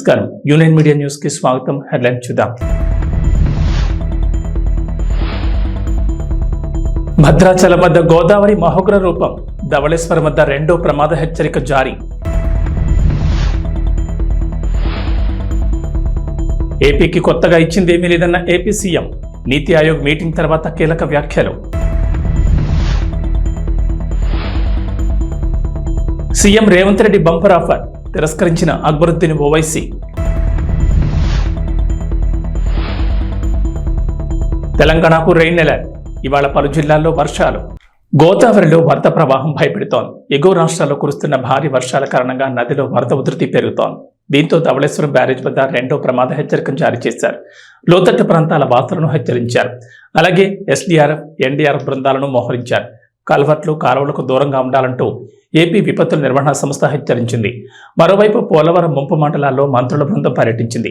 నమస్కారం. Union media న్యూస్కి స్వాగతం. హెడ్లైన్ చూద్దాం. భద్రాచలం వద్ద గోదావరి మహోగ్ర రూపం. ధవళేశ్వరం వద్ద రెండో ప్రమాద హెచ్చరిక జారీ. ఏపీకి కొత్తగా ఇచ్చింది ఏమీ లేదన్న ఏపీ సీఎం. నీతి ఆయోగ్ మీటింగ్ తర్వాత కీలక వ్యాఖ్యలు. CM Revanth Reddy bumper offer. తిరస్కరించిన అక్బరుద్దీన్ ఓవైసీ. తెలంగాణకు రెయిన్ అలర్ట్ ఇవాళ పలు జిల్లాల్లో వర్షాలు. గోదావరిలో వరద ప్రవాహం భయపెడుతోంది. ఎగువ రాష్ట్రాల్లో కురుస్తున్న భారీ వర్షాల కారణంగా నదిలో వరద ఉధృతి పెరుగుతోంది. దీంతో ధవళేశ్వరం బ్యారేజ్ వద్ద రెండో ప్రమాద హెచ్చరికను జారీ చేశారు. లోతట్టు ప్రాంతాల వాసులను హెచ్చరించారు. అలాగే ఎస్డీఆర్ఎఫ్ ఎన్డీఆర్ఎఫ్ బృందాలను మోహరించారు. కల్వర్ట్లు కాలువలకు దూరంగా ఉండాలంటూ ఏపీ విపత్తుల నిర్వహణ సంస్థ హెచ్చరించింది. మరోవైపు పోలవరం ముంపు మండలాల్లో మంత్రుల బృందం పర్యటించింది.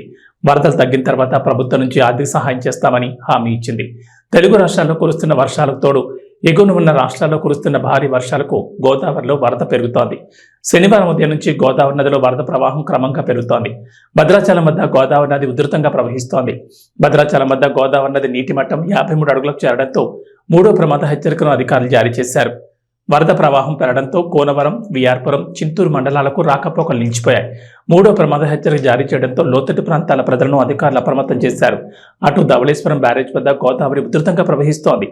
వరదలు తగ్గిన తర్వాత ప్రభుత్వం నుంచి ఆర్థిక సహాయం చేస్తామని హామీ ఇచ్చింది. తెలుగు రాష్ట్రాల్లో కురుస్తున్న వర్షాలకు తోడు ఎగువన ఉన్న రాష్ట్రాల్లో కురుస్తున్న భారీ వర్షాలకు గోదావరిలో వరద పెరుగుతోంది. శనివారం ఉదయం నుంచి గోదావరి నదిలో వరద ప్రవాహం క్రమంగా పెరుగుతోంది. భద్రాచలం వద్ద గోదావరి నది ఉధృతంగా ప్రవహిస్తోంది. భద్రాచలం వద్ద గోదావరి నది నీటి మట్టం యాభై మూడు అడుగులకు చేరడంతో మూడో ప్రమాద హెచ్చరికను అధికారులు జారీ చేశారు. వరద ప్రవాహం పెరగడంతో కోనవరం విఆర్పురం చింతూరు మండలాలకు రాకపోకలు నిలిచిపోయాయి. మూడో ప్రమాద హెచ్చరిక జారీ చేయడంతో లోతట్టు ప్రాంతాల ప్రజలను అధికారులు అప్రమత్తం చేశారు. అటు ధవళేశ్వరం బ్యారేజ్ వద్ద గోదావరి ఉధృతంగా ప్రవహిస్తోంది.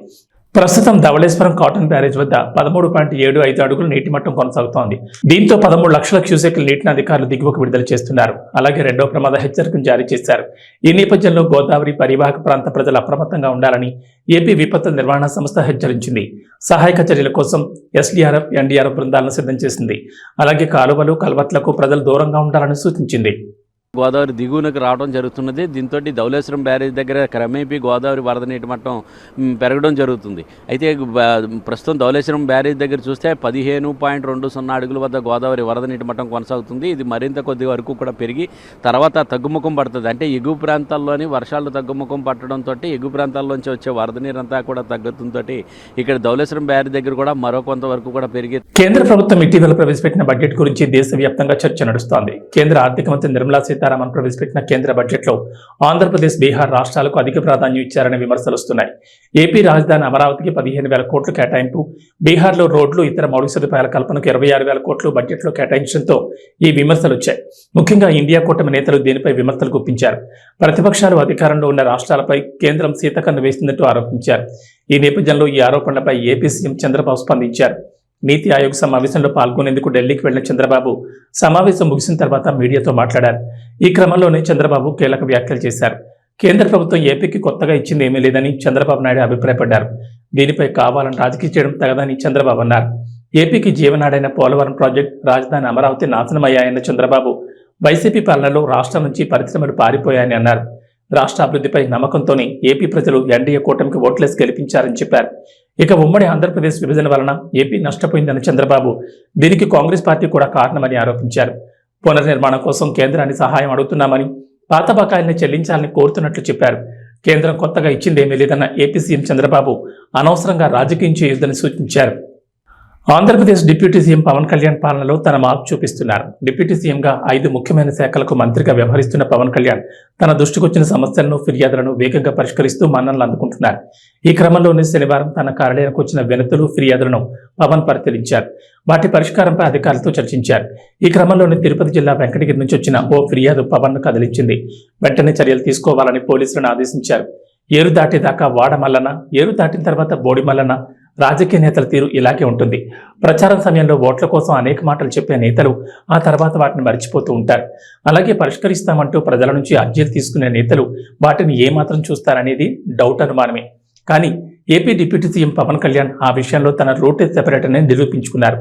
ప్రస్తుతం ధవళేశ్వరం కాటన్ బ్యారేజ్ వద్ద పదమూడు పాయింట్ ఏడు ఐదు అడుగులు నీటి మట్టం కొనసాగుతోంది. దీంతో పదమూడు లక్షల క్యూసెక్ల నీటిని అధికారులు దిగువకు విడుదల చేస్తున్నారు. అలాగే రెండో ప్రమాద హెచ్చరికను జారీ చేశారు. ఈ నేపథ్యంలో గోదావరి పరివాహక ప్రాంత ప్రజలు అప్రమత్తంగా ఉండాలని ఏపీ విపత్తుల నిర్వహణ సంస్థ హెచ్చరించింది. సహాయక చర్యల కోసం ఎస్డీఆర్ఎఫ్ ఎన్డీఆర్ఎఫ్ బృందాలను సిద్ధం చేసింది. అలాగే కాలువలు కల్వట్లకు ప్రజలు దూరంగా ఉండాలని సూచించింది. గోదావరి దిగువనకు రావడం జరుగుతున్నది. దీంతో ధవలేశ్వరం బ్యారేజ్ దగ్గర క్రమేపీ గోదావరి వరద నీటి మట్టం పెరగడం జరుగుతుంది. అయితే ప్రస్తుతం ధవలేశ్వరం బ్యారేజ్ దగ్గర చూస్తే పదిహేను పాయింట్ రెండు సున్నా అడుగుల వద్ద గోదావరి వరద నీటి మట్టం కొనసాగుతుంది. ఇది మరింత కొద్ది వరకు కూడా పెరిగి తర్వాత తగ్గుముఖం పడుతుంది. అంటే ఎగువ ప్రాంతాల్లోని వర్షాలు తగ్గుముఖం పట్టడంతో ఎగువ ప్రాంతాల్లోంచి వచ్చే వరద నీరంతా కూడా తగ్గుతుంతో ఇక్కడ ధవలేశ్వరం బ్యారేజ్ దగ్గర కూడా మరో కొంతవరకు కూడా పెరిగి కేంద్ర ప్రభుత్వం ఇటీవల ప్రవేశపెట్టిన బడ్జెట్ గురించి దేశవ్యాప్తంగా చర్చ నడుస్తోంది. కేంద్ర ఆర్థిక మంత్రి నిర్మలా సీతారామన్ ప్రవేశపెట్టిన కేంద్ర బడ్జెట్లో ఆంధ్రప్రదేశ్ బీహార్ రాష్ట్రాలకు అధిక ప్రాధాన్యం ఇచ్చారనే విమర్శలు వస్తున్నాయి ఏపీ రాజధాని అమరావతికి పదిహేను వేల కోట్లు కేటాయింపు బీహార్లో రోడ్లు ఇతర మౌలిక సదుపాయాల కల్పనకు ఇరవై ఆరు వేల కోట్లు బడ్జెట్లో కేటాయించడంతో ఈ విమర్శలు వచ్చాయి ముఖ్యంగా ఇండియా కూటమి నేతలు దీనిపై విమర్శలు గుప్పించారు. ప్రతిపక్షాలు అధికారంలో ఉన్న రాష్ట్రాలపై కేంద్రం సీతకన్ను వేసిందంటూ ఆరోపించారు. ఈ నేపథ్యంలో ఈ ఆరోపణలపై ఏపీ సీఎం చంద్రబాబు స్పందించారు. నీతి ఆయోగ్ సమావేశంలో పాల్గొనేందుకు ఢిల్లీకి వెళ్ళిన చంద్రబాబు సమావేశం ముగిసిన తర్వాత మీడియాతో మాట్లాడారు. ఈ క్రమంలోనే చంద్రబాబు కీలక వ్యాఖ్యలు చేశారు. కేంద్ర ప్రభుత్వం ఏపీకి కొత్తగా ఇచ్చింది ఏమీ లేదని చంద్రబాబు నాయుడు అభిప్రాయపడ్డారు. దీనిపై కావాలని రాజకీయ చేయడం తగదని చంద్రబాబు అన్నారు. ఏపీకి జీవనాడైన పోలవరం ప్రాజెక్ట్ రాజధాని అమరావతి నాశనమయ్యాయన్న చంద్రబాబు వైసీపీ పాలనలో రాష్ట్రం నుంచి పరిశ్రమలు పారిపోయాయని అన్నారు. రాష్ట్ర అభివృద్ధిపై నమ్మకంతోనే ఏపీ ప్రజలు ఎన్డీఏ కూటమికి ఓట్లేసి గెలిపించారని చెప్పారు. ఇక ఉమ్మడి ఆంధ్రప్రదేశ్ విభజన వలన ఏపీ నష్టపోయిందని చంద్రబాబు దీనికి కాంగ్రెస్ పార్టీ కూడా కారణమని ఆరోపించారు. పునర్నిర్మాణం కోసం కేంద్రాన్ని సహాయం అడుగుతున్నామని పాత బకాయిల్ని చెల్లించాలని కోరుతున్నట్లు చెప్పారు. కేంద్రం కొత్తగా ఇచ్చిందేమీ లేదన్న ఏపీ సీఎం చంద్రబాబు అనవసరంగా రాజకీయం చేయొద్దని సూచించారు. ఆంధ్రప్రదేశ్ డిప్యూటీ సీఎం పవన్ కళ్యాణ్ పాలనలో తన మార్పు చూపిస్తున్నారు. డిప్యూటీ సీఎంగా ఐదు ముఖ్యమైన శాఖలకు మంత్రిగా వ్యవహరిస్తున్న పవన్ కళ్యాణ్ తన దృష్టికొచ్చిన సమస్యలను ఫిర్యాదులను వేగంగా పరిష్కరిస్తూ మన్ననలు అందుకుంటున్నారు. ఈ క్రమంలోనే శనివారం తన కార్యాలయానికి వచ్చిన వినతులు ఫిర్యాదులను పవన్ పరిశీలించారు. వాటి పరిష్కారంపై అధికారులతో చర్చించారు. ఈ క్రమంలోనే తిరుపతి జిల్లా వెంకటగిరి నుంచి వచ్చిన ఓ ఫిర్యాదు పవన్ను కదిలించింది. వెంటనే చర్యలు తీసుకోవాలని పోలీసులను ఆదేశించారు. ఏరు దాటేదాకా వాడ మల్లన ఏరు దాటిన తర్వాత బోడి మల్లన రాజకీయ నేతల తీరు ఇలాగే ఉంటుంది. ప్రచారం సమయంలో ఓట్ల కోసం అనేక మాటలు చెప్పే నేతలు ఆ తర్వాత వాటిని మర్చిపోతూ ఉంటారు. అలాగే పరిష్కరిస్తామంటూ ప్రజల నుంచి అర్జీలు తీసుకునే నేతలు వాటిని ఏమాత్రం చూస్తారనేది డౌట్ అనుమానమే. కానీ AP deputy CM Pawan Kalyan ఆ విషయంలో తన రూట్ సెపరేటర్ని నిరూపించుకున్నారు.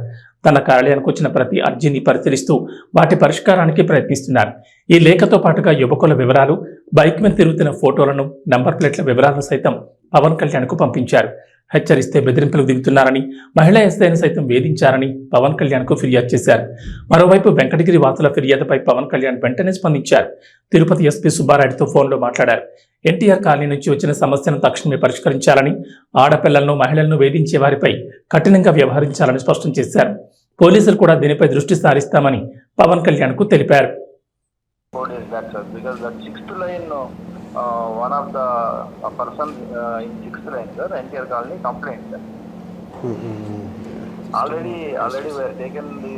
తన కార్యాలయానికి వచ్చిన ప్రతి అర్జీని పరిశీలిస్తూ వాటి పరిష్కారానికి ప్రయత్నిస్తున్నారు. ఈ లేఖతో పాటుగా యువకుల వివరాలు బైక్ మీద తిరుగుతున్న ఫోటోలను నంబర్ ప్లేట్ల వివరాలను సైతం పవన్ కళ్యాణ్కు పంపించారు. హెచ్చరిస్తే బెదిరింపులకు దిగుతున్నారని మహిళా ఎస్ఐని సైతం వేధించారని పవన్ కళ్యాణ్కు ఫిర్యాదు చేశారు. మరోవైపు వెంకటగిరి వార్తల ఫిర్యాదుపై పవన్ కళ్యాణ్ వెంటనే స్పందించారు. తిరుపతి ఎస్పీ సుబ్బారెడ్డితో ఫోన్లో మాట్లాడారు. ఎన్టీఆర్ కాలనీ నుంచి వచ్చిన సమస్యను తక్షణమే పరిష్కరించాలని ఆడపిల్లలను మహిళలను వేధించే వారిపై కఠినంగా వ్యవహరించాలని స్పష్టం చేశారు. పోలీసులు కూడా దీనిపై దృష్టి సారిస్తామని పవన్ కళ్యాణ్కు తెలిపారు. One of the person in six line sir NTR colony complaint sir already already were taken the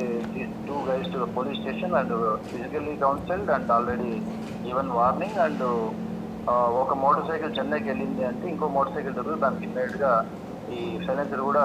two guys to police station and physically counselled and already even warning and ఒక మోటార్ సైకిల్ చెన్నైకి వెళ్ళింది అంటే ఇంకో motor cycle దొరుకుతుంది. దానికి ఇమ్మీడియట్గా ఈ silencer కూడా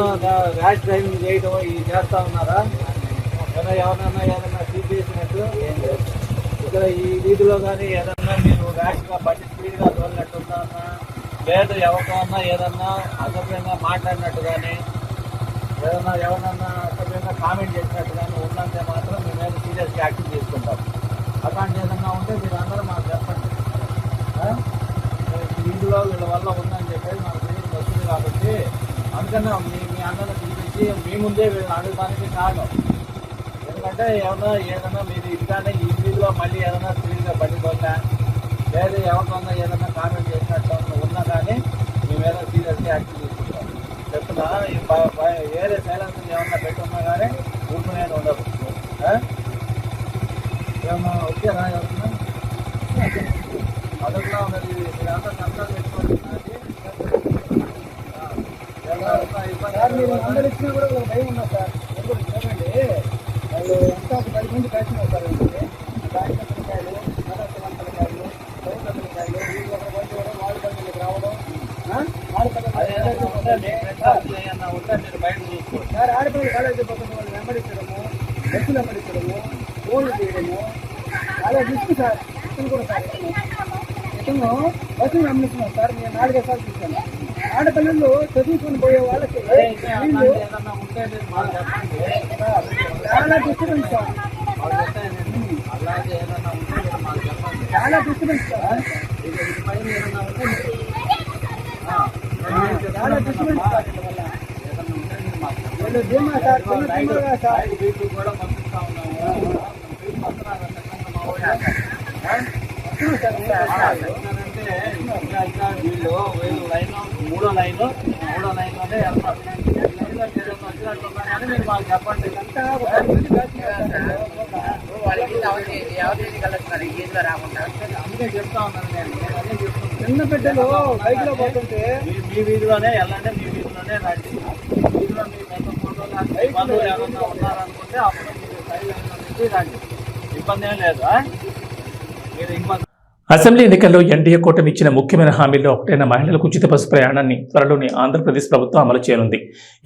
ర్యాష్ డ్రైవింగ్ చేయడం ఇది చేస్తా ఉన్నారా? ఏదైనా ఎవరన్నా ఏదన్నా సీజ్ చేసినట్టు? ఏం లేదు ఇక్కడ ఈ వీధిలో కానీ ఏదన్నా మీరు ర్యాష్గా బండి స్పీడ్గా తోలినట్టుందా లేదు ఎవరికన్నా ఏదన్నా అసభ్యంగా మాట్లాడినట్టు కానీ ఏదన్నా ఎవరన్నా అసభ్యంగా కామెంట్ చేసినట్టు కానీ ఉన్నంతే మాత్రం మీ మీద సీరియస్ యాక్షన్ తీసుకుంటాం. అట్లాంటి ఏదన్నా ఉంటే మీరు అందరూ మాకు చెప్పండి. వీధిలో వీళ్ళ వల్ల ఉందని చెప్పేసి మాకు తెలియదు వస్తుంది కాబట్టి అందుకనే మీ మీ పిలిపించి మీ ముందే అడగడానికి కారణం ఎందుకంటే ఏమన్నా ఏదన్నా మీరు ఇంకానే ఈ వీధిలో మళ్ళీ ఏదైనా స్పీడ్గా పడిపోతా లేదు ఎవరికన్నా ఏదన్నా కామెంట్ చేసినట్టు ఉన్నా కానీ మేమేదో సీరియస్గా యాక్షన్ తీసుకుంటాం చెప్తున్నా వేరే సైలెన్స్ ఏమన్నా పెట్టున్నా కానీ ఊరుకునే ఉండదు ఏమన్నా వచ్చారా ఎవరన్నా అదొకలా మరి మీరంతా కంట్రోల్ పెట్టుకోండి సార్ మీరు అందరు ఇచ్చినా కూడా భయం ఉన్నా సార్. ఎందుకు చూడండి వాళ్ళు ఎంత ఒక పది మంది కలిసి వస్తారు దానికాయలు మదర్శవంతలకాయలు సౌకర్యకాయలు వీళ్ళు ఒక బండి కూడా బండికి రావడం సార్ ఆడపిల్లలు కాలేజీ పోతున్న వాళ్ళు వెంబడించడము బస్సులు వెంబడించడము ఫోన్లు చేయడము చాలా రిస్క్ సార్ ఇతను కూడా సార్. ఇతను బస్సులు గమనిస్తున్నాం సార్ నేను నాలుగైదు సార్లు చూశాను. ఆడపిల్లలు చదువుకొని పోయే వాళ్ళకి చాలా డిస్టర్బెన్స్ సార్. చాలా డిస్టర్బెన్స్ సార్. చాలా డిస్టర్బెన్స్ సార్. వీళ్ళు ధీమా సార్ చిన్న ధీమాగా సార్. కూడా సార్ ఉన్నాము అంటే వీళ్ళు వీళ్ళు లైన్ మూడో లైన్ మూడో లైన్ వెళ్తారు లైన్లో ఏదైనా వచ్చినట్టున్నా కానీ మీరు మాకు చెప్పండి అంతా అందుకే చెప్తా ఉన్నాను నేను. నేను అదే చెప్తున్నాను? చిన్న బిడ్డలు బైక్లో పోతుంటే మీ వీధిలోనే వెళ్ళండి మీ వీధిలోనే రండి. వీధిలో మీ పెద్ద ఫోటోలు అన్ని బంధువులు ఎవరన్నా ఉన్నారనుకుంటే అప్పుడు మీరు రండి ఇబ్బంది ఏం లేదు? మీరు ఇబ్బంది అసెంబ్లీ ఎన్నికల్లో ఎన్డీఏ కూటమి ఇచ్చిన ముఖ్యమైన హామీల్లో ఒకటైన మహిళలకు ఉచిత బస్సు ప్రయాణాన్ని త్వరలోనే ఆంధ్రప్రదేశ్ ప్రభుత్వం అమలు చేయనుంది.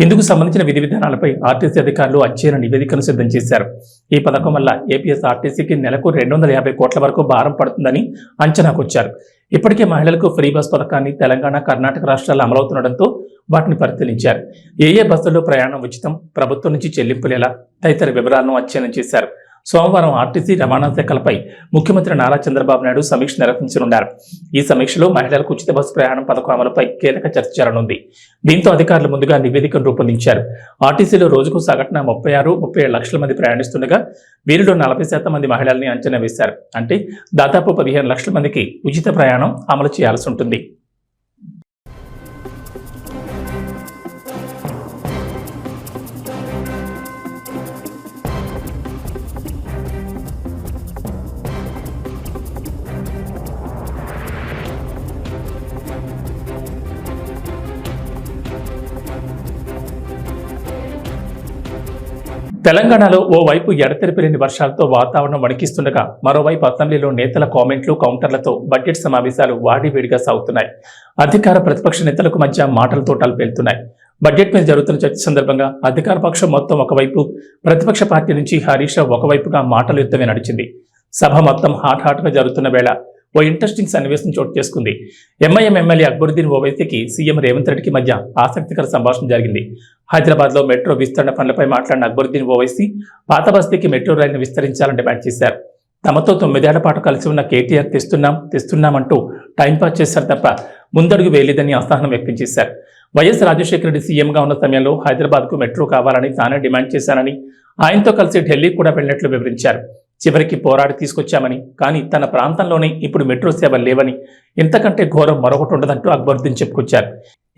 ఇందుకు సంబంధించిన విధి విధానాలపై ఆర్టీసీ అధికారులు అధ్యయన నివేదికను సిద్ధం చేశారు. ఈ పథకం వల్ల ఏపీఎస్ ఆర్టీసీకి నెలకు రెండు వందల యాభై కోట్ల వరకు భారం పడుతుందని అంచనాకొచ్చారు. ఇప్పటికే మహిళలకు ఫ్రీ బస్ పథకాన్ని తెలంగాణ కర్ణాటక రాష్ట్రాల్లో అమలవుతుండటంతో వాటిని పరిశీలించారు. ఏ ఏ బస్సుల్లో ప్రయాణం ఉచితం ప్రభుత్వం నుంచి చెల్లింపులేలా తదితర వివరాలను అధ్యయనం చేశారు. సోమవారం ఆర్టీసీ రవాణా శాఖలపై ముఖ్యమంత్రి నారా చంద్రబాబు నాయుడు సమీక్ష నిర్వహించనున్నారు. ఈ సమీక్షలో మహిళలకు ఉచిత బస్సు ప్రయాణం పథకం అమలుపై కీలక చర్చ జరగనుంది. దీంతో అధికారులు ముందుగా నివేదికను రూపొందించారు. ఆర్టీసీలో రోజుకు సగటున ముప్పై ఆరు ముప్పై ఏడు లక్షల మంది ప్రయాణిస్తుండగా వీరిలో నలభై శాతం మంది మహిళల్ని అంచనా వేశారు. అంటే దాదాపు పదిహేను లక్షల మందికి ఉచిత ప్రయాణం అమలు చేయాల్సి ఉంటుంది. తెలంగాణలో ఓ వైపు ఎడతెరిపిలేని వర్షాలతో వాతావరణం వణికిస్తుండగా మరోవైపు అసెంబ్లీలో నేతల కామెంట్లు కౌంటర్లతో బడ్జెట్ సమావేశాలు వాడివేడిగా సాగుతున్నాయి. అధికార ప్రతిపక్ష నేతలకు మధ్య మాటల తోటాలు పేలుతున్నాయి. బడ్జెట్ మీద జరుగుతున్న చర్చ సందర్భంగా అధికార పక్షం మొత్తం ఒకవైపు ప్రతిపక్ష పార్టీ నుంచి హరీష్ ఒకవైపుగా మాటల యుద్ధమే నడిచింది. సభ మొత్తం హాట్ హాట్గా జరుగుతున్న వేళ ఓ ఇంట్రెస్టింగ్ సన్నివేశం చోటు చేసుకుంది. ఎంఐఎం ఎమ్మెల్యే అక్బరుద్దీన్ ఓవైసీకి సీఎం రేవంత్ రెడ్డికి మధ్య ఆసక్తికర సంభాషణ జరిగింది. హైదరాబాద్లో మెట్రో విస్తరణ పనులపై మాట్లాడిన అక్బరుద్దీన్ ఓవైసీ పాత బస్తీకి మెట్రో రైలును విస్తరించాలని డిమాండ్ చేశారు. తమతో తొమ్మిదేళ్ళ పాటు కలిసి ఉన్న కేటీఆర్ తెస్తున్నాం తెస్తున్నామంటూ టైంపాస్ చేశారు తప్ప ముందడుగు వేయలేదని అసహనం వ్యక్తం చేశారు. వైఎస్ రాజశేఖర రెడ్డి సీఎంగా ఉన్న సమయంలో హైదరాబాద్కు మెట్రో కావాలని తానే డిమాండ్ చేశానని ఆయనతో కలిసి ఢిల్లీ కూడా వెళ్ళినట్లు వివరించారు. చివరికి పోరాడి తీసుకొచ్చామని కానీ తన ప్రాంతంలోనే ఇప్పుడు మెట్రో సేవలు లేవని ఇంతకంటే ఘోరం మరొకటి ఉండదంటూ అక్బరుద్దీన్ చెప్పుకొచ్చారు.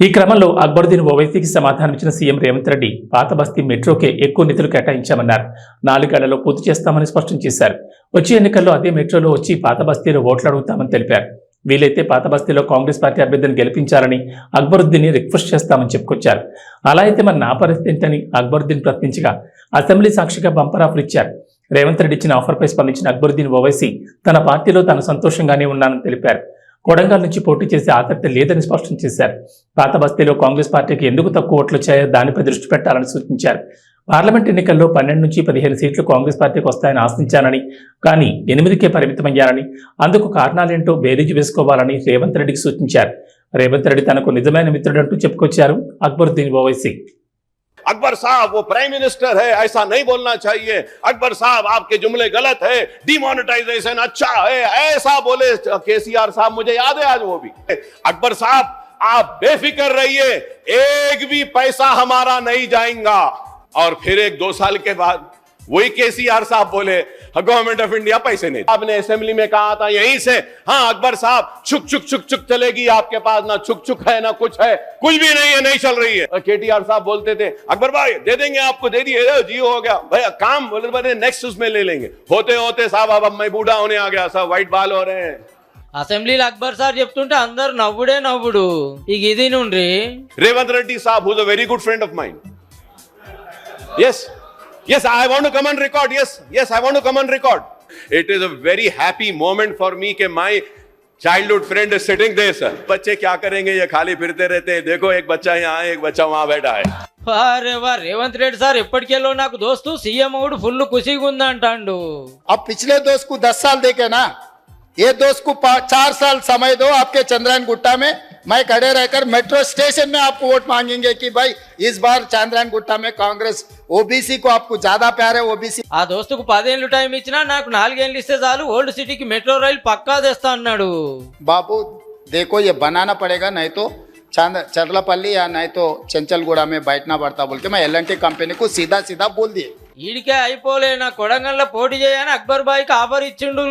ఈ క్రమంలో అక్బరుద్దీన్ ఓవైసీకి సమాధానం ఇచ్చిన సీఎం రేవంత్ రెడ్డి పాత బస్తీ మెట్రోకే ఎక్కువ నిధులు కేటాయించామన్నారు. నాలుగేళ్ళలో పూర్తి చేస్తామని స్పష్టం చేశారు. వచ్చే ఎన్నికల్లో అదే మెట్రోలో వచ్చి పాత బస్తీలో ఓట్లు అడుగుతామని తెలిపారు. వీలైతే పాత బస్తీలో కాంగ్రెస్ పార్టీ అభ్యర్థిని గెలిపించాలని అక్బరుద్దీన్ని రిక్వెస్ట్ చేస్తామని చెప్పుకొచ్చారు. అలా అయితే మన నా పరిస్థితి ఏంటని అక్బరుద్దీన్ ప్రశ్నించగా అసెంబ్లీ సాక్షిగా బంపర్ ఆఫర్ ఇచ్చారు. రేవంత్ రెడ్డి ఇచ్చిన ఆఫర్పై స్పందించిన అక్బరుద్దీన్ ఓవైసీ తన పార్టీలో తాను సంతోషంగానే ఉన్నానని తెలిపారు. కొడంగల్ నుంచి పోటీ చేసే ఆసక్తి లేదని స్పష్టం చేశారు. పాత బస్తీలో కాంగ్రెస్ పార్టీకి ఎందుకు తక్కువ ఓట్లు వచ్చాయో దానిపై దృష్టి పెట్టాలని సూచించారు. పార్లమెంట్ ఎన్నికల్లో పన్నెండు నుంచి పదిహేను సీట్లు కాంగ్రెస్ పార్టీకి వస్తాయని ఆశించానని కానీ ఎనిమిదికే పరిమితమయ్యారని అందుకు కారణాలేంటో బేరీజు వేసుకోవాలని రేవంత్ రెడ్డికి సూచించారు. రేవంత్ రెడ్డి తనకు నిజమైన మిత్రుడంటూ చెప్పుకొచ్చారు అక్బరుద్దీన్ ఓవైసీ. अकबर साहब, वो प्राइम मिनिस्टर है, ऐसा नहीं बोलना चाहिए। अकबर साहब, आपके जुमले गलत है डिमोनिटाइजेशन अच्छा है, ऐसा बोले केसीआर साहब, मुझे याद है आज वो भी। अकबर साहब, आप बेफिक्र रहिए, एक भी पैसा हमारा नहीं जाएगा। और फिर एक दो साल के बाद वही केसीआर साहब बोले गवर्नमेंट ऑफ इंडिया पैसे नहीं आपने असेंबली में कहा था यहीं से हाँ अकबर साहब छुक छुक छुक छुक चलेगी आपके पास ना छुक छुक है ना कुछ है कुछ भी नहीं है नहीं चल रही है केटीआर साहब बोलते थे अकबर भाई दे देंगे आपको दे दिए "ए, जियो हो गया भैया काम बोले बोले नेक्स्ट उसमें ले लेंगे होते होते साहब अब अब मैं बूढ़ा होने आ गया साहब व्हाइट बाल हो रहे हैं అసెంబ్లీలో అక్బర్ సార్ చెప్తుంటే అందరు నవ్వుడే నవ్వుడు ఇక ఇది నుండి Revant Reddy Saab, who's a very good friend of mine. Yes, yes, I want to come on record. Yes, yes, I want to come on record. It is a very happy moment for me that my childhood friend is sitting there, sir. बच्चे क्या करेंगे ये खाली फिरते रहते हैं देखो एक बच्चा यहाँ है एक बच्चा वहां बैठा है వారే వా రేవంత్ రెడ్డి సార్ ఎప్పటికెళ్ళో నాకు దోస్తు సీఎం అవుడు ఫుల్ ఖుషిగా ఉందంటాండు अब पिछले दोस्त को दस साल देके ना ये दोस्त को पा- चार साल समय दो आपके चंद्रायन गुट्टा में मैं खड़े रहकर मेट्रो स्टेशन में आपको वोट मांगेंगे कि भाई इस बार चंद्रायन गुट्टा में कांग्रेस ओबीसी को आपको ज्यादा प्यार है ओबीसी ఆ దోస్తుకు పదేళ్ళు టైం ఇచ్చినా నాకు నాలుగేళ్ళు ఇస్తే చాలు ఓల్డ్ సిటీకి మెట్రో రైలు పక్కా తెస్తా అన్నాడు बाबू देखो ये बनाना पड़ेगा नहीं तो चांद चरलापल्ली या नहीं तो चंचलगुड़ा में बैठना पड़ता बोल के मैं एल कंपनी को सीधा सीधा बोल दिए ఈడికే అయిపోలే నా కొడంగల్లో పోటీ చేయని అక్బర్ బాయ్కి ఆఫర్ ఇచ్చిండు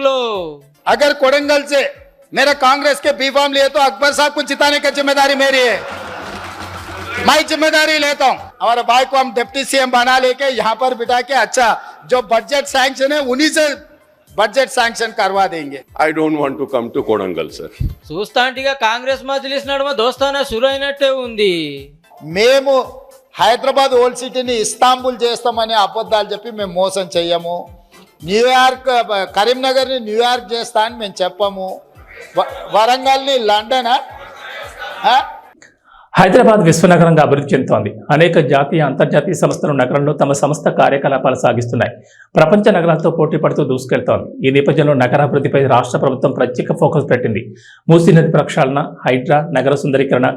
अगर कोडंगल से मेरा कांग्रेस के बी फॉर्म लिए तो अकबर साहब को जिताने की जिम्मेदारी मेरी है मैं जिम्मेदारी लेता हूँ हमारे भाई को हम डिप्टी सीएम बना लेके यहाँ पर बिठा के अच्छा जो बजट सैंक्शन है उन्हीं से बजट सैंक्शन करवा देंगे I don't want to come to Kodangal, sir. చూస్తాంటిగా Congress Majlis నడుమ దోస్తానా షురు అయినట్టే ఉంది మేము హైదరాబాద్ ఓల్డ్ సిటీని ఇస్తాంబుల్ చేస్తామని అబద్ధాలు చెప్పి మేము మోసం చెయ్యము న్యూయార్క్ కరీంనగర్ని న్యూయార్క్ చేస్తా అని మేము చెప్పము వ- వరంగల్ని లండన్? హైదరాబాద్ విశ్వనగరంగా అభివృద్ధి చెందుతోంది. అనేక జాతీయ అంతర్జాతీయ సంస్థలు నగరంలో తమ సంస్థ కార్యకలాపాలు సాగిస్తున్నాయి. ప్రపంచ నగరాలతో పోటీ పడుతూ దూసుకెళ్తోంది. ఈ నేపథ్యంలో నగరాభివృద్ధిపై రాష్ట్ర ప్రభుత్వం ప్రత్యేక ఫోకస్ పెట్టింది. మూసీ నది ప్రక్షాళన హైడ్రా నగర సుందరీకరణ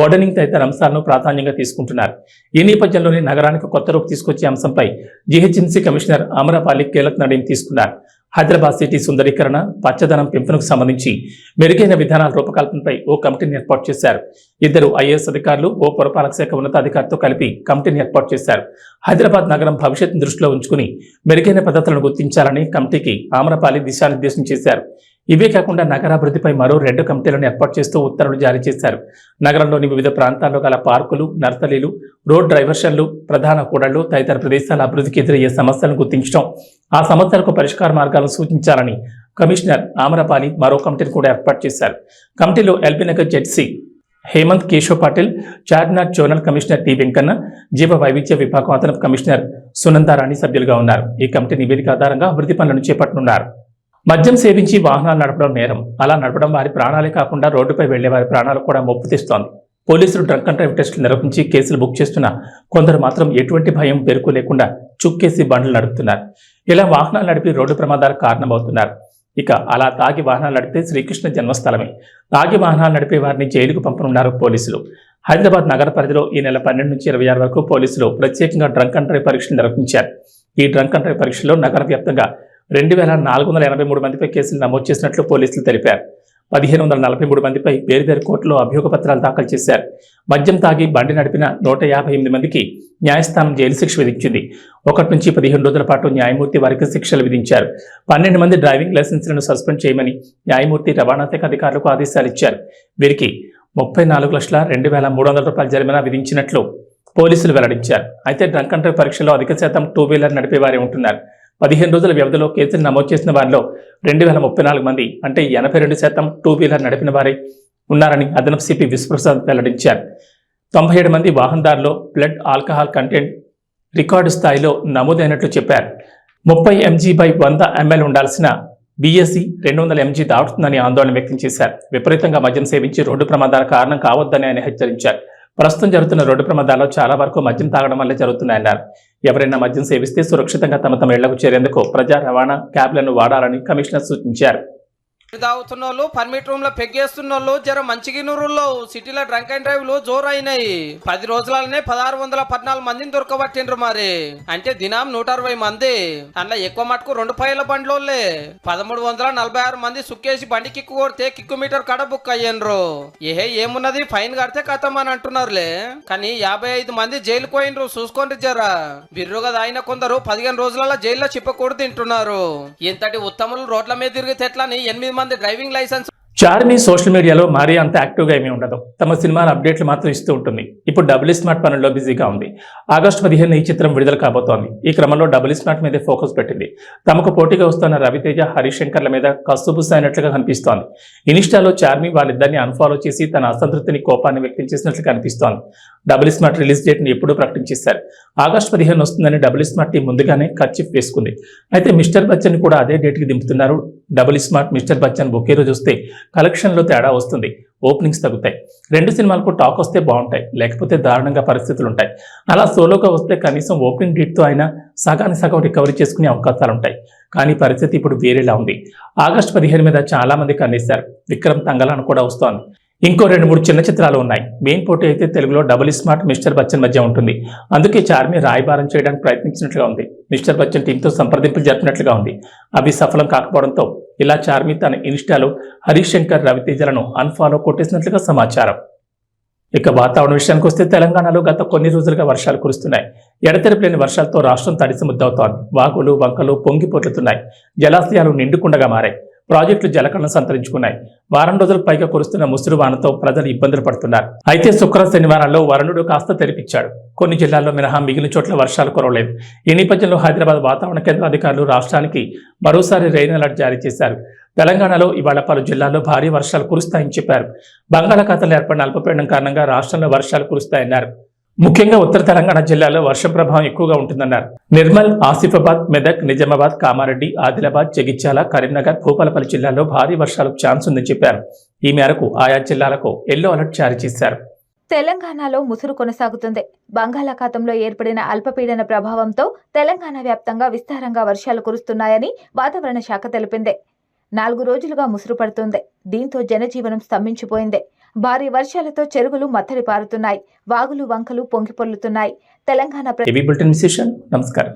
గార్డెనింగ్ తదితర అంశాలను ప్రాధాన్యంగా తీసుకుంటున్నారు. ఈ నేపథ్యంలోనే నగరానికి కొత్త రూపు తీసుకొచ్చే అంశంపై జీహెచ్ఎంసీ కమిషనర్ అమరపాలి కీలక నిర్ణయం తీసుకున్నారు. హైదరాబాద్ సిటీ సుందరీకరణ పచ్చదనం పెంపునకు సంబంధించి మెరుగైన విధానాల రూపకల్పనపై ఓ కమిటీని ఏర్పాటు చేశారు. ఇద్దరు ఐఏఎస్ అధికారులు ఓ పురపాలక శాఖ ఉన్నతాధికారితో కలిపి కమిటీని ఏర్పాటు చేశారు. హైదరాబాద్ నగరం భవిష్యత్తును దృష్టిలో ఉంచుకుని మెరుగైన పద్ధతులను గుర్తించాలని కమిటీకి ఆమ్రపాలి దిశానిర్దేశం చేశారు. ఇవే కాకుండా నగరాభివృద్ధిపై మరో రెండు కమిటీలను ఏర్పాటు చేస్తూ ఉత్తర్వులు జారీ చేశారు. నగరంలోని వివిధ ప్రాంతాల్లో గల పార్కులు నర్సరీలు రోడ్ డైవర్షన్లు ప్రధాన కూడళ్ళు తదితర ప్రదేశాల అభివృద్ధికి ఎదురయ్యే సమస్యలను గుర్తించడం ఆ సమస్యలకు పరిష్కార మార్గాలను సూచించాలని కమిషనర్ ఆమరపాలి మరో కమిటీని కూడా ఏర్పాటు చేశారు. కమిటీలో LB Nagar ZC Hemant Keshav Patil Charminar zonal commissioner T Venkanna జీవ వైవిధ్య విభాగం అదనపు కమిషనర్ సునందారాణి సభ్యులుగా ఉన్నారు. ఈ కమిటీ నివేదిక ఆధారంగా అభివృద్ధి పనులను చేపట్టనున్నారు. మద్యం సేవించి వాహనాలు నడపడం నేరం. అలా నడపడం వారి ప్రాణాలే కాకుండా రోడ్డుపై వెళ్ళే వారి ప్రాణాలు కూడా ముప్పు తెస్తోంది. పోలీసులు డ్రంక్ అండ్ డ్రైవ్ టెస్టులు నిర్వహించి కేసులు బుక్ చేస్తున్నా కొందరు మాత్రం ఎటువంటి భయం పెరుకు లేకుండా చుక్కేసి బండ్లు నడుపుతున్నారు. ఇలా వాహనాలు నడిపి రోడ్డు ప్రమాదాలకు కారణమవుతున్నారు. ఇక అలా తాగి వాహనాలు నడిపితే శ్రీకృష్ణ జన్మస్థలమే. తాగి వాహనాలు నడిపే వారిని జైలుకు పంపనున్నారు పోలీసులు. హైదరాబాద్ నగర పరిధిలో ఈ నెల పన్నెండు నుంచి ఇరవై ఆరు వరకు పోలీసులు ప్రత్యేకంగా డ్రంక్ అండ్ డ్రైవ్ పరీక్షలు నిర్వహించారు. ఈ డ్రంక్ అండ్ డ్రైవ్ పరీక్షలో నగర వ్యాప్తంగా రెండు వేల నాలుగు వందల ఎనభై మూడు మందిపై కేసులు నమోదు చేసినట్లు పోలీసులు తెలిపారు. పదిహేను వందల నలభై మూడు మందిపై వేర్వేరు కోర్టులో అభియోగ పత్రాలు దాఖలు చేశారు. మద్యం తాగి బండి నడిపిన నూట యాభై ఎనిమిది మందికి న్యాయస్థానం జైలు శిక్ష విధించింది. ఒకటి నుంచి పదిహేను రోజుల పాటు న్యాయమూర్తి వారికి శిక్షలు విధించారు. పన్నెండు మంది డ్రైవింగ్ లైసెన్సులను సస్పెండ్ చేయమని న్యాయమూర్తి రవాణా శాఖ అధికారులకు ఆదేశాలు ఇచ్చారు. వీరికి ముప్పై నాలుగు లక్షల రెండు వేల మూడు వందల రూపాయల జరిమానా విధించినట్లు పోలీసులు వెల్లడించారు. అయితే డ్రంక్ అండ్ డ్రైవ్ పరీక్షలో అధిక శాతం టూ వీలర్ నడిపేవారే ఉంటున్నారు. పదిహేను రోజుల వ్యవధిలో కేసులు నమోదు చేసిన వారిలో రెండు వేల ముప్పై నాలుగు మంది అంటే ఎనభై రెండు శాతం టూ వీలర్ నడిపిన వారే ఉన్నారని అదనపు సిపి విశ్వప్రసాద్ వెల్లడించారు. తొంభై ఏడు మంది వాహనదారులో బ్లడ్ ఆల్కహాల్ కంటెంట్ రికార్డు స్థాయిలో నమోదైనట్లు చెప్పారు. ముప్పై ఎంజీ బై వంద ఎంఎల్ ఉండాల్సిన బీఎస్సీ రెండు వందల ఎంజీ దాటుతుందని ఆందోళన వ్యక్తం చేశారు. విపరీతంగా మద్యం సేవించి రోడ్డు ప్రమాదాల కారణం కావద్దని ఆయన హెచ్చరించారు. ప్రస్తుతం జరుగుతున్న రోడ్డు ప్రమాదాల్లో చాలా వరకు మద్యం తాగడం వల్లే జరుగుతున్నాయన్నారు ఎవరైనా మద్యం సేవిస్తే సురక్షితంగా తమ తమ ఇళ్ళకు చేరేందుకు ప్రజా రవాణా క్యాబ్లను వాడాలని కమిషనర్ సూచించారు. తాగుతున్న వాళ్ళు పర్మిట్ రూమ్లో పెగ్గేస్తున్న వాళ్ళు జర మంచిగినూరులో సిటీలో డ్రంక్ అండ్ డ్రైవ్లు జోరు అయినాయి పది రోజులనే పదహారు వందల పద్నాలుగు మందిని దొరకబట్టిండ్రు మరి. అంటే దినం నూట అరవై మంది. అందులో ఎక్కువ మటుకు రెండు పైల బండ్లోళ్ళే. పదమూడు వందల నలభై ఆరు మంది సుక్కేసి బండి కిక్కు కొడితే కిక్కు మీటర్ కడ బుక్ అయ్యిండ్రు. ఏహే ఏమున్నది? ఫైన్ కడితే కథం అని అంటున్నారులే. కానీ యాభై ఐదు మంది జైలు పోయిండ్రు. చూసుకోండి జరా. బిర్రుగా దాయిన కొందరు పదిహేను రోజులలో జైల్లో చిప్పకూడదు తింటున్నారు. ఇంతటి ఉత్తములు రోడ్ల మీద తిరిగితే ఎట్లని? ఎనిమిది మంది డ్రైవింగ్ లైసెన్స్ చార్మి సోషల్ మీడియాలో మరీ అంత యాక్టివ్గా ఏమీ ఉండదు. తమ సినిమాల అప్డేట్లు మాత్రం ఇస్తూ ఉంటుంది. ఇప్పుడు డబుల్ స్మార్ట్ పనుల్లో బిజీగా ఉంది. ఆగస్టు పదిహేను ఈ చిత్రం విడుదల కాబోతోంది. ఈ క్రమంలో డబుల్ స్మార్ట్ మీదే ఫోకస్ పెట్టింది. తమకు పోటీగా వస్తున్న రవితేజ హరీష్ మీద కసుబుస్ అయినట్లుగా కనిపిస్తోంది. ఇన్స్టాలో చార్మి వాళ్ళిద్దరిని అన్ఫాలో చేసి తన అసంతృప్తిని కోపాన్ని వ్యక్తం చేసినట్లు కనిపిస్తోంది. డబుల్ స్మార్ట్ రిలీజ్ డేట్ని ఎప్పుడూ ప్రకటించేశారు. ఆగస్టు పదిహేను వస్తుందని డబుల్ స్మార్ట్ టీం ముందుగానే ఖర్చిఫ్ వేసుకుంది. అయితే మిస్టర్ బచ్చన్ కూడా అదే డేట్కి దింపుతున్నారు. డబుల్ స్మార్ట్ మిస్టర్ బచ్చన్ ఒకే రోజు వస్తే కలెక్షన్లో తేడా వస్తుంది. ఓపెనింగ్స్ తగ్గుతాయి. రెండు సినిమాలకు టాక్ వస్తే బాగుంటాయి. లేకపోతే దారుణంగా పరిస్థితులు ఉంటాయి. అలా సోలోగా వస్తే కనీసం ఓపెనింగ్ డేట్తో అయినా సగానికి సగం రికవరీ చేసుకునే అవకాశాలు ఉంటాయి. కానీ పరిస్థితి ఇప్పుడు వేరేలా ఉంది. ఆగస్టు పదిహేను మీద చాలామంది కన్నేశారు. విక్రమ్ తంగలాన్ కూడా వస్తోంది. ఇంకో రెండు మూడు చిన్న చిత్రాలు ఉన్నాయి. మెయిన్ పోటీ అయితే తెలుగులో double smart e mister Bachchan మధ్య ఉంటుంది. అందుకే చార్మి రాయబారం చేయడానికి ప్రయత్నించినట్లుగా ఉంది. మిస్టర్ బచ్చన్ టీంతో సంప్రదింపులు జరిపినట్లుగా ఉంది. అవి సఫలం కాకపోవడంతో ఇలా చార్మి తన ఇన్స్టాలో హరీష్ శంకర్ రవితేజలను అన్ఫాలో కొట్టేసినట్లుగా సమాచారం. ఇక వాతావరణ విషయానికి వస్తే తెలంగాణలో గత కొన్ని రోజులుగా వర్షాలు కురుస్తున్నాయి. ఎడతెరపులేని వర్షాలతో రాష్ట్రం తడిసి ముద్దవుతోంది. వాగులు వంకలు పొంగిపోట్లుతున్నాయి. జలాశయాలు నిండుకుండగా మారాయి. ప్రాజెక్టులు జలకళను సంతరించుకున్నాయి. వారం రోజులు పైగా కురుస్తున్న ముసురు వానతో ప్రజలు ఇబ్బందులు పడుతున్నారు. అయితే శుక్ర శనివారాల్లో వరుణుడు కాస్త తెరిపించాడు. కొన్ని జిల్లాల్లో మినహా మిగిలిన చోట్ల వర్షాలు కురవలేదు. ఈ నేపథ్యంలో హైదరాబాద్ వాతావరణ కేంద్ర అధికారులు రాష్ట్రానికి మరోసారి రెయిన్ అలర్ట్ జారీ చేశారు. తెలంగాణలో ఇవాళ పలు జిల్లాల్లో భారీ వర్షాలు కురుస్తాయని చెప్పారు. బంగాళాఖాతంలో ఏర్పడిన అల్పపీడనం కారణంగా రాష్ట్రంలో వర్షాలు కురుస్తాయన్నారు. ముఖ్యంగా ఉత్తర తెలంగాణ జిల్లాలో వర్ష ప్రభావం ఎక్కువగా ఉంటుందన్నారు. నిర్మల్ ఆసిఫాబాద్ మెదక్ నిజామాబాద్ కామారెడ్డి ఆదిలాబాద్ జగిత్యాల కరీంనగర్ భూపాలపల్లి జిల్లాల్లో భారీ వర్షాలకు ఛాన్స్ ఉందని చెప్పారు. ఈ మేరకు ఆయా జిల్లాలకు ఎల్లో అలర్ట్ జారీ చేశారు. తెలంగాణలో ముసురు కొనసాగుతుంది. బంగాళాఖాతంలో ఏర్పడిన అల్పపీడన ప్రభావంతో తెలంగాణ వ్యాప్తంగా విస్తారంగా వర్షాలు కురుస్తున్నాయని వాతావరణ శాఖ తెలిపింది. నాలుగు రోజులుగా ముసురు పడుతుంది. దీంతో జనజీవనం స్తంభించిపోయింది. భారీ వర్షాలతో చెరువులు మత్తడి పారుతున్నాయి. వాగులు వంకలు పొంగిపొర్లుతున్నాయి. తెలంగాణ నమస్కారం.